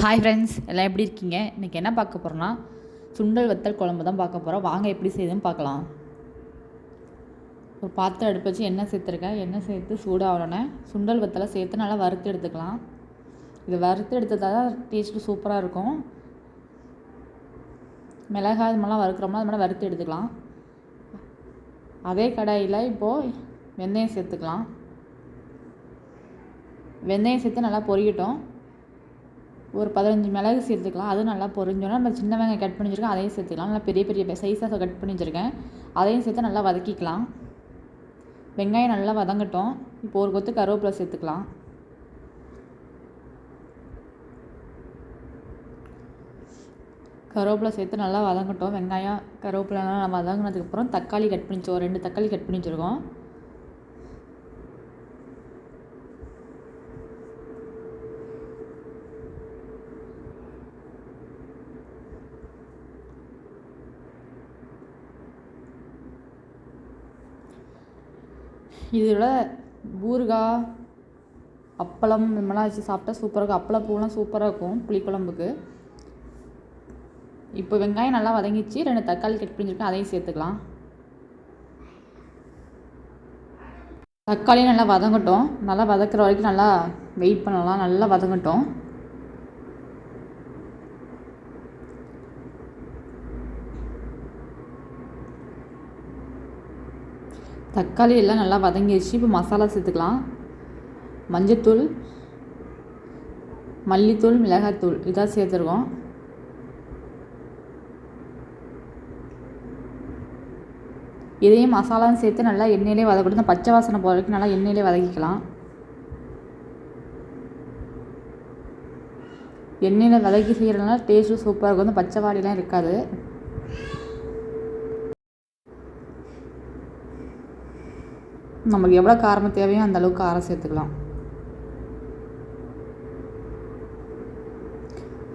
Hi friends எல்லாம் எப்படி இருக்கீங்க? இன்றைக்கி என்ன பார்க்க போகிறோன்னா சுண்டல் வத்தல் குழம்பு தான் பார்க்க போகிறோம் வாங்க எப்படி செய்யுதுன்னு பார்க்கலாம். ஒரு பாத்திரம் அடுப்பு வச்சு எண்ணெய் சேர்த்துருக்கேன். எண்ணெய் சேர்த்து சூடாகணுன்னே சுண்டல் வத்தலை சேர்த்து நல்லா வறுத்து எடுத்துக்கலாம். இது வறுத்து எடுத்ததால் தான் டேஸ்ட்டு சூப்பராக இருக்கும். மிளகாய் இது மாதிரிலாம் வறுக்கிறோம்னா அது மாதிரி வறுத்து எடுத்துக்கலாம். அதே கடாயில் இப்போது வெந்தயம் சேர்த்துக்கலாம். வெந்தயம் சேர்த்து நல்லா பொரியட்டும். ஒரு பதினஞ்சு மிளகு சேர்த்துக்கலாம். அதுவும் நல்லா பொரிஞ்சோன்னா நம்ம சின்ன வெங்காயம் கட் பண்ணி வச்சுருக்கோம் அதையும் சேர்த்துக்கலாம். நல்லா பெரிய பெரிய சைஸாக கட் பண்ணி வச்சுருக்கேன். அதையும் சேர்த்து நல்லா வதக்கிக்கலாம். வெங்காயம் நல்லா வதங்கட்டும். இப்போ ஒரு கொத்து கருவேப்பிலை சேர்த்துக்கலாம். கருவேப்பிலை சேர்த்து நல்லா வதங்கட்டும். வெங்காயம் கருவேப்பிலாம் நம்ம வதங்கினதுக்கப்புறம் தக்காளி கட் பண்ணி ஒரு ரெண்டு தக்காளி கட் பண்ணி வச்சுருக்கோம். இதோட ஊறுகாய் அப்பளம் இந்த மாதிரிலாம் வச்சு சாப்பிட்டா சூப்பராக இருக்கும். அப்பளம் பூவெலாம் சூப்பராக இருக்கும் புளிக்குழம்புக்கு. இப்போ வெங்காயம் நல்லா வதங்கிச்சு ரெண்டு தக்காளி கட் பண்ணியிருக்கேன் அதையும் சேர்த்துக்கலாம். தக்காளியும் நல்லா வதங்கட்டும். நல்லா வதக்கிற வரைக்கும் நல்லா வெயிட் பண்ணலாம். நல்லா வதங்கட்டும். தக்காளி எல்லாம் நல்லா வதங்கிடுச்சு இப்போ மசாலா சேர்த்துக்கலாம். மஞ்சத்தூள் மல்லித்தூள் மிளகாத்தூள். இதாக சேர்த்துருக்கோம். இதையும் மசாலாவும் சேர்த்து நல்லா எண்ணெயிலே வதக்கணும். பச்சை வாசனை போகிற வரைக்கும் நல்லா எண்ணெயிலே வதக்கிக்கலாம். எண்ணெயில் வதக்கி செய்கிறதுனால டேஸ்ட்டும் சூப்பராக இருக்கும். வந்து பச்சை வாடிலாம் இருக்காது. நமக்கு எவ்வளோ காரம் தேவையோ அந்த அளவுக்கு காரம் சேர்த்துக்கலாம்.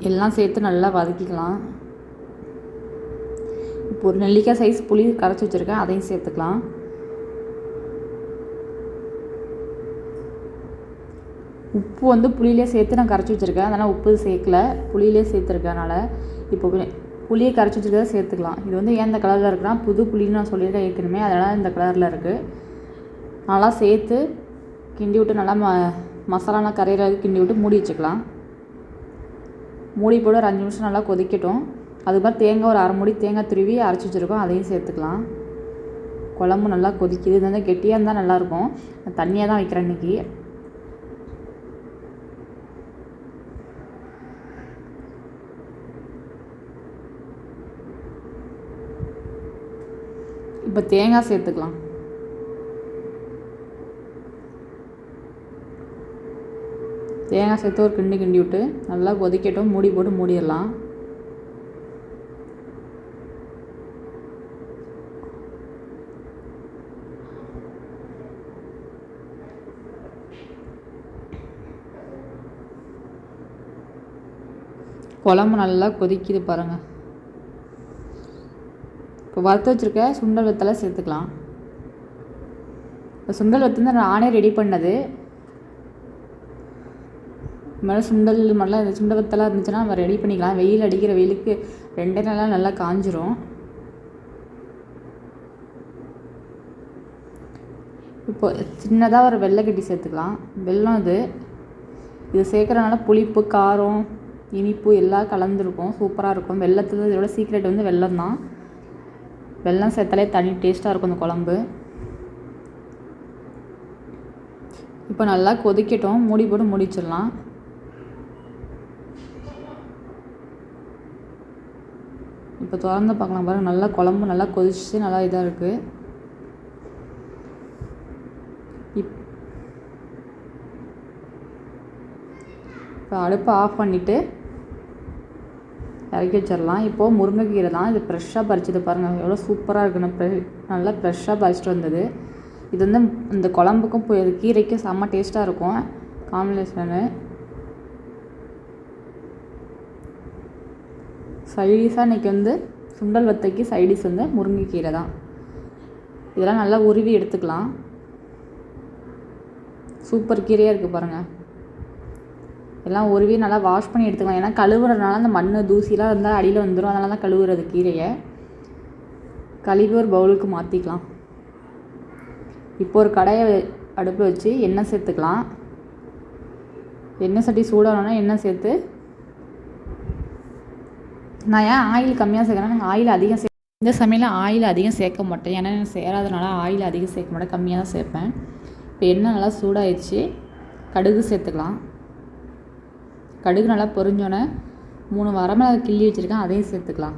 எல்லாம் சேர்த்து நல்லா வதக்கிக்கலாம். இப்போ ஒரு நெல்லிக்காய் சைஸ் புளி கரைச்சி வச்சுருக்கேன் அதையும் சேர்த்துக்கலாம். உப்பு வந்து புளியிலே சேர்த்து நான் கரைச்சி வச்சுருக்கேன் அதனால் உப்பு சேர்க்கல. புளியிலே சேர்த்துருக்கனால இப்போ புளியை கரைச்சி வச்சுருக்கதை சேர்த்துக்கலாம். இது வந்து ஏன் இந்த கலரில் இருக்குன்னா புது புளின்னு நான் சொல்லியிருக்கேன் ஏற்கனவே அதனால் இந்த கலரில் இருக்குது நல்லா சேர்த்து கிண்டி விட்டு நல்லா ம மசாலாலாம் கரையிற கிண்டி விட்டு மூடி வச்சுக்கலாம். மூடி போட்டு ஒரு அஞ்சு நிமிஷம் நல்லா கொதிக்கட்டும். அது மாதிரி தேங்காய் ஒரு அரை மூடி தேங்காய் துருவி அரைச்சி வச்சுருக்கோம். அதையும் சேர்த்துக்கலாம். குழம்பு நல்லா கொதிக்குது. இது வந்து கெட்டியாக இருந்தால் நல்லாயிருக்கும். தண்ணியாக தான் வைக்கிறேன் இன்றைக்கி இப்போ தேங்காய் சேர்த்துக்கலாம். தேங்காய் சேர்த்து ஒரு கிண்டி கிண்டி விட்டு நல்லா கொதிக்கட்டும். மூடி போட்டு மூடிடலாம். குழம்பு நல்லா கொதிக்குது பாருங்கள் இப்போ வறுத்து வச்சுருக்க சுண்டல் வெத்தலை சேர்த்துக்கலாம். இப்போ சுண்டல் வெத்து நான் நானே ரெடி பண்ணது. மேலே சுண்டல் மாதிரிலாம் இந்த சுண்டல் வத்தலாக இருந்துச்சுன்னா நம்ம ரெடி பண்ணிக்கலாம். வெயில் அடிக்கிற வெயிலுக்கு ரெண்டே நாளாக நல்லா காஞ்சிரும். இப்போ சின்னதாக ஒரு வெள்ளைக்கட்டி சேர்த்துக்கலாம். வெல்லம் இது இது சேர்க்குறதுனால புளிப்பு காரம் இனிப்பு எல்லாம் கலந்துருக்கும். சூப்பராக இருக்கும். வெள்ளத்தில் இதோட சீக்ரெட் வந்து வெள்ளம் தான் வெல்லம் சேர்த்தாலே தனி டேஸ்ட்டாக இருக்கும் இந்த குழம்பு. இப்போ நல்லா கொதிக்கட்டும். மூடி போட்டு முடிச்சிடலாம் இப்போ திறந்து பார்க்கலாம் பாருங்கள் நல்லா குழம்பு நல்லா கொதிச்சு நல்லா இதாக இருக்குது இப் இப்போ அடுப்பை ஆஃப் பண்ணிவிட்டு இறக்கி வச்சிடலாம். இப்போது முருங்கைக்கீரை தான். இது ஃப்ரெஷ்ஷாக பறிச்சது பாருங்கள் எவ்வளோ சூப்பராக இருக்குன்னு நல்லா ஃப்ரெஷ்ஷாக பறிச்சிட்டு வந்தது. இது வந்து இந்த குழம்புக்கும் போய் கீரைக்கும் செம்ம டேஸ்ட்டாக இருக்கும். காம்பினேஷனு சைடிஷாக இன்றைக்கி வந்து சுண்டல் வத்தைக்கு சைடிஷ் வந்து முருங்கைக்கீரை தான். இதெல்லாம் நல்லா உருவி எடுத்துக்கலாம். சூப்பர் கீரையாக இருக்குது பாருங்கள் எல்லாம் உருவி நல்லா வாஷ் பண்ணி எடுத்துக்கலாம். ஏன்னா கழுவுறதுனால அந்த மண் தூசிலாம் இருந்தால் அடியில் வந்துடும் அதனால தான் கழுவுறது கீரையை. கழுவி ஒரு பவுலுக்கு மாற்றிக்கலாம் இப்போ ஒரு கடையை அடுப்பில் வச்சு எண்ணெய் சேர்த்துக்கலாம். எண்ணெய் சட்டி சூடானோன்னா எண்ணெய் சேர்த்து நான் ஏன் ஆயில் கம்மியாக சேர்க்குறேன்னா நாங்கள் ஆயில் அதிகம் சே இந்த சமையலில் ஆயில் அதிகம் சேர்க்க மாட்டேன். ஏன்னா எனக்கு சேராதனால ஆயில் அதிகம் சேர்க்க மாட்டேன். கம்மியாக தான் சேர்ப்பேன். இப்போ எண்ணெய் நல்லா சூடாயிடுச்சு. கடுகு சேர்த்துக்கலாம். கடுகு நல்லா பொரிஞ்சோன்னே மூணு வரமிளகா கிள்ளி வச்சுருக்கேன். அதையும் சேர்த்துக்கலாம்.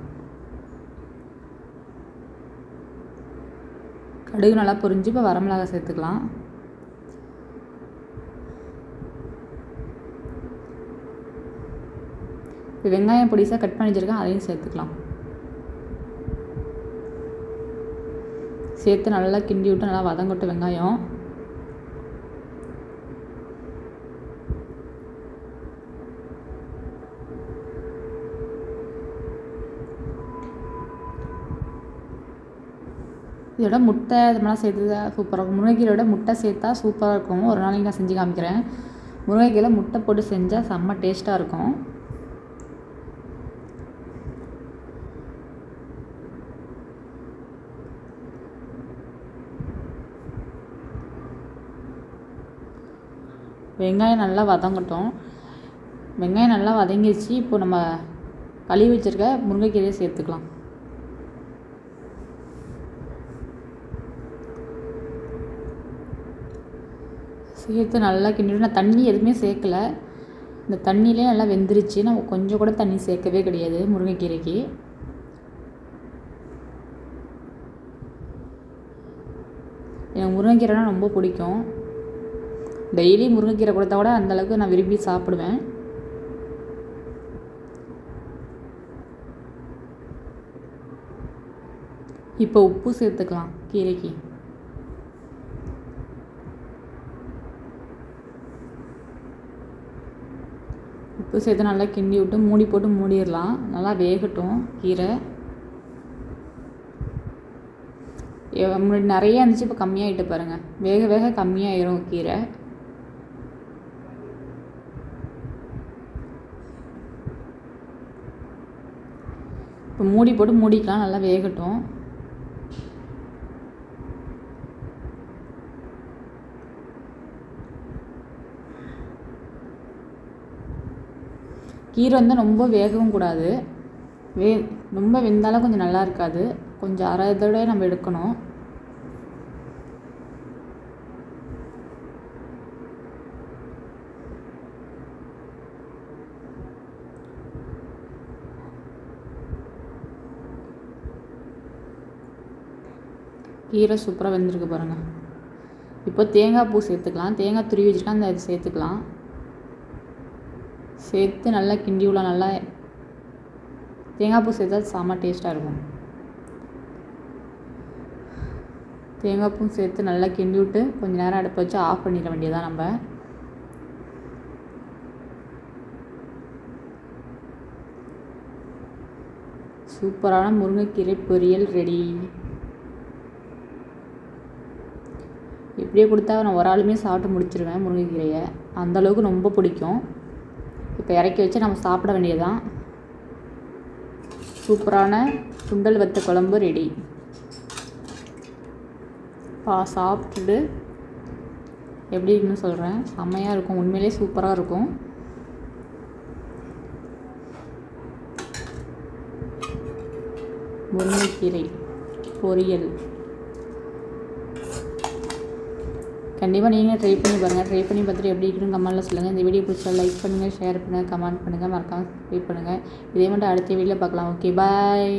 கடுகு நல்லா பொரிஞ்சு இப்போ வரமிளகா சேர்த்துக்கலாம். இப்போ வெங்காயம் பொடிசாக கட் பண்ணி வச்சுருக்கேன் அதையும் சேர்த்துக்கலாம். சேர்த்து நல்லா கிண்டி விட்டு நல்லா வதங்கட்டும் வெங்காயம். இதோட முட்டை இது மாதிரிலாம் சேர்த்து சூப்பராக இருக்கும். முருங்கைக்கீரையோட முட்டை சேர்த்தா சூப்பராக இருக்கும். ஒரு நாளைக்கு நான் செஞ்சு காமிக்கிறேன். முருங்கைக்கீரை முட்டை போட்டு செஞ்சால் செம்ம டேஸ்ட்டாக இருக்கும். வெங்காயம் நல்லா வதங்கட்டும். வெங்காயம் நல்லா வதங்கிடுச்சு இப்போ நம்ம கழுவி வச்சுருக்க முருங்கைக்கீரையை சேர்த்துக்கலாம். சேர்த்து நல்லா கிண்டிட்டு நான் தண்ணி எதுவுமே சேர்க்கல. இந்த தண்ணியிலே நல்லா வெந்துருச்சு. நம்ம கொஞ்சம் கூட தண்ணி சேர்க்கவே கிடையாது முருங்கைக்கீரைக்கு. எனக்கு முருங்கைக்கீரைனா ரொம்ப பிடிக்கும். டெய்லி முருங்கைக்கீரை கொடுத்தா கூட அந்தளவுக்கு நான் விரும்பி சாப்பிடுவேன். இப்போ உப்பு சேர்த்துக்கலாம் கீரைக்கு. உப்பு சேர்த்து நல்லா கிண்டி விட்டு மூடி போட்டு மூடிடலாம். நல்லா வேகட்டும் கீரை. முன்னாடி நிறைய இருந்துச்சு இப்போ கம்மியாகிட்டு பாருங்கள் வேக வேக கம்மியாயிரும் கீரை. இப்போ மூடி போட்டு மூடிக்கலாம் நல்லா வேகட்டும். கீரை வந்து ரொம்ப வேகவும் கூடாது. வே ரொம்ப வெந்தாலும் கொஞ்சம் நல்லா இருக்காது. கொஞ்சம் அரை இதோட நம்ம எடுக்கணும். கீரை சூப்பராக வெந்திருக்கு பாருங்கள் இப்போ தேங்காய் பூ சேர்த்துக்கலாம். தேங்காய் துருவி வச்சுருக்கேன். அந்த இது சேர்த்துக்கலாம். சேர்த்து நல்லா கிண்டி விடலாம் நல்லா தேங்காய் பூ சேர்த்தா செம்ம டேஸ்ட்டாக இருக்கும். தேங்காய் பூ சேர்த்து நல்லா கிண்டி விட்டு கொஞ்சம் நேரம் அடுப்பு வச்சு ஆஃப் பண்ணிட வேண்டியதான் நம்ம. சூப்பரான முருங்கைக்கீரை பொரியல் ரெடி இப்படியே கொடுத்தா நான் ஒரு ஆளுமே சாப்பிட்டு முடிச்சிருவேன் முருங்கைக்கீரையை. அந்தளவுக்கு ரொம்ப பிடிக்கும். இப்போ இறக்கி வச்சு நம்ம சாப்பிட வேண்டியதுதான். சூப்பரான சுண்டல் வத்த குழம்பு ரெடி பா சாப்பிட்டுட்டு எப்படி இருக்குன்னு சொல்கிறேன் செம்மையாக இருக்கும். உண்மையிலே சூப்பராக இருக்கும். முருங்கைக்கீரை பொரியல். கண்டிப்பாக நீங்கள் ட்ரை பண்ணி பாருங்கள் ட்ரை பண்ணி பார்த்துட்டு எப்படி இருக்குன்னு கமெண்ட்டில் சொல்லுங்கள் இந்த வீடியோ பிடிச்சா லைக் பண்ணுங்கள் ஷேர் பண்ணுங்கள் கமெண்ட் பண்ணுங்கள் மறக்காமல் சப்ஸ்கிரைப் பண்ணுங்கள் இதே மட்டும் அடுத்த வீடியோவில் பார்க்கலாம். Okay bye